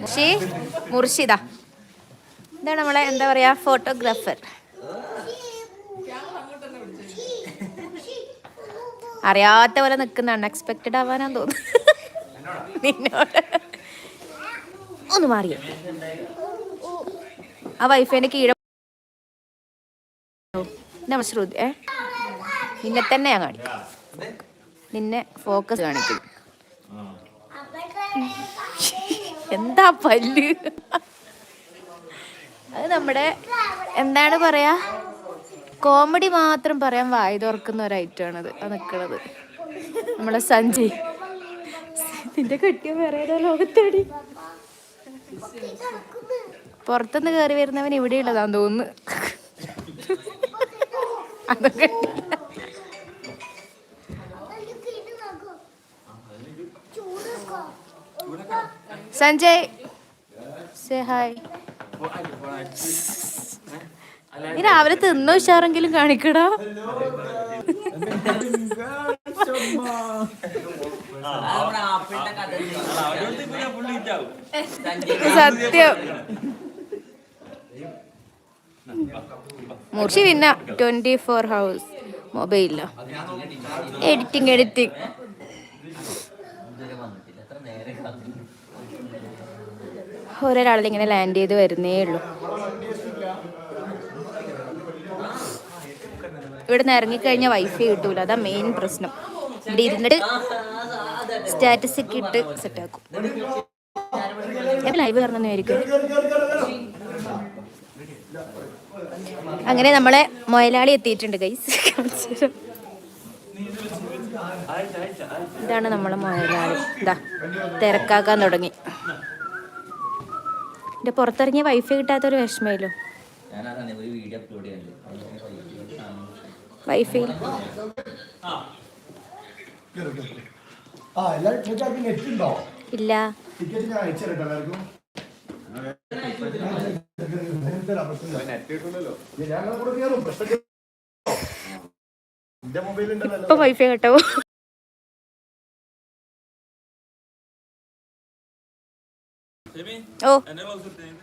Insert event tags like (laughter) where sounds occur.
മുർഷി മുർഷിദ. ഇതാണ് നമ്മളെ എന്താ പറയാ ഫോട്ടോഗ്രാഫർ അറിയാത്ത പോലെ നിൽക്കുന്ന അൺഎക്സ്പെക്റ്റഡ് ആവാനാന്ന് തോന്നുന്നു. നിന്നോട്. ഒന്ന് മാറിയ. ആ വൈഫൈന്റെ കീഴ നമ്മ ശ്രുതി. ഏ? നിന്നെ തന്നെ ഞാൻ കാണിക്കും. നിന്നെ ഫോക്കസ് കാണിക്കും. (laughs) എന്താ പല്ല്? അത് നമ്മുടെ എന്താണ് പറയാ? കോമഡി മാത്രം പറയാൻ വായു തുറക്കുന്ന ഒരു ഐറ്റമാണത് അത് നിൽക്കണത് നമ്മളെ സഞ്ജയ്. നിന്റെ കെട്ടിയ വേറെ ലോകത്തോടി? പുറത്തുനിന്ന് കയറി വരുന്നവൻ ഇവിടെയുള്ളതാന്ന് തോന്നുന്നു. അതൊക്കെ സഞ്ജയ്. സേ ഹായ് നീ രാവിലെ തിന്ന ഉഷാറെങ്കിലും കാണിക്കടാ. സത്യം. മുർഷി പിന്നെ ട്വന്റി ഫോർ ഹൗസ് മൊബൈലിലോ. എഡിറ്റിംഗ് എഡിറ്റിംഗ് ഒരാളിൽ ഇങ്ങനെ ലാൻഡ് ചെയ്ത് വരുന്നേ ഉള്ളൂ. ഇവിടെ നിന്ന് ഇറങ്ങിക്കഴിഞ്ഞാൽ വൈഫൈ കിട്ടൂല. അതാ മെയിൻ പ്രശ്നം. ഇവിടെ ഇരുന്നിട്ട് സ്റ്റാറ്റസ് ഒക്കെ ഇട്ട് സെറ്റാക്കും ലൈവ് കയറണമെന്നായിരിക്കും അങ്ങനെ നമ്മളെ മൊയലാളി എത്തിയിട്ടുണ്ട് ഗൈസ് ഇതാണ് നമ്മളെ മൊയലാളി. ഇതാ തിരക്കാക്കാൻ തുടങ്ങി. എന്റെ പുറത്തിറങ്ങിയ വൈഫൈ കിട്ടാത്തൊരു വിഷമയില്ലോ ഞാനതാണ് ഒരു വീഡിയോ അപ്ലോഡ് ചെയ്യാനുണ്ട് വൈഫൈ ഇല്ല? ടിക്കറ്റ് ഞാൻ അയച്ചു Oh. And then was the name?